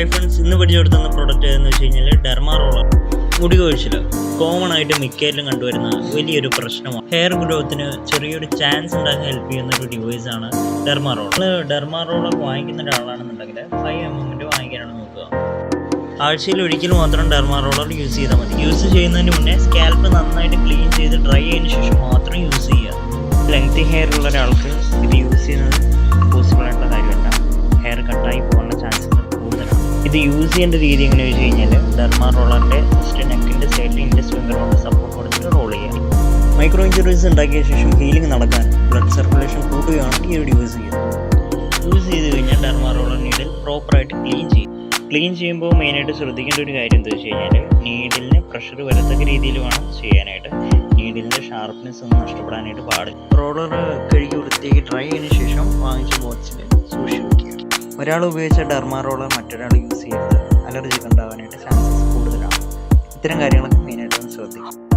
Hi friends ഇന്ന് പഠിച്ചെടുത്തുന്ന product എന്ന് വെച്ച് കഴിഞ്ഞാൽ ഡെർമാ റോളർ മുടി കൊഴിച്ചിൽ കോമൺ ആയിട്ട് മിക്കയിലും കണ്ടുവരുന്ന വലിയൊരു പ്രശ്നമാണ്. ഹെയർ ഗ്രോത്തിന് ചെറിയൊരു ചാൻസ് ഉണ്ടാക്കാൻ ഹെൽപ്പ് ചെയ്യുന്ന ഒരു ഡിവൈസ് ആണ് ഡെർമാ റോളർ നിങ്ങൾ ഡെർമാ റോളർ വാങ്ങിക്കുന്ന ഒരാളാണെന്നുണ്ടെങ്കിൽ ഫൈവ് എം എമ്മിന്റെ വാങ്ങിക്കാനാണ് നോക്കുക. ആഴ്ചയിൽ ഒരിക്കൽ മാത്രം ഡെർമാ റോളർ യൂസ് ചെയ്താൽ മതി. യൂസ് ചെയ്യുന്നതിന് മുന്നേ സ്കാൽപ്പ് നന്നായിട്ട് ക്ലീൻ ചെയ്ത് ഡ്രൈ ആയതിനു ശേഷം മാത്രം യൂസ് ചെയ്യുക. ലെങ്തി ഹെയർ ഉള്ള ഒരാൾക്ക് ഇത് യൂസ് ചെയ്യുന്നത് ഇത് യൂസ് ചെയ്യേണ്ട രീതി എങ്ങനെ വെച്ച് കഴിഞ്ഞാൽ ഡെർമാ റോളറിന്റെ ജസ്റ്റ് നെക്കിന്റെ സൈഡിൽ ഇന്റെ സ്വിംഗറിനോട് സപ്പോർട്ട് കൊടുത്തിട്ട് റോൾ ചെയ്യാം. മൈക്രോ ഇഞ്ചുറീസ് ഉണ്ടാക്കിയ ശേഷം ഹീലിംഗ് നടക്കാൻ ബ്ലഡ് സർക്കുലേഷൻ കൂട്ടുകയാണ് ഈ ഒരു യൂസ് ചെയ്യുന്നത് യൂസ് ചെയ്ത് കഴിഞ്ഞാൽ ഡെർമാ റോളർ നീഡിൽ പ്രോപ്പറായിട്ട് ക്ലീൻ ചെയ്യും. ക്ലീൻ ചെയ്യുമ്പോൾ മെയിനായിട്ട് ശ്രദ്ധിക്കേണ്ട ഒരു കാര്യം എന്താ വെച്ച് കഴിഞ്ഞാൽ നീഡിലിന് പ്രഷർ വരത്തക്ക രീതിയിൽ വേണം ചെയ്യാനായിട്ട്. നീഡിലിന്റെ ഷാർപ്നെസ് ഒന്നും നഷ്ടപ്പെടാനായിട്ട് പാടില്ല. റോളർ കഴുകി വൃത്തിയാക്കി ഡ്രൈ ചെയ്തതിന് ശേഷം വാങ്ങിച്ച ബോക്സിൽ ഒരാൾ ഉപയോഗിച്ച ഡെർമാ റോളർ മറ്റൊരാൾ യൂസ് ചെയ്യരുത് അലർജി ഉണ്ടാവാനായിട്ട് ചാൻസസ് കൂടുതലാണ്. ഇത്തരം കാര്യങ്ങളൊക്കെ മെയിനായിട്ട് ശ്രദ്ധിക്കും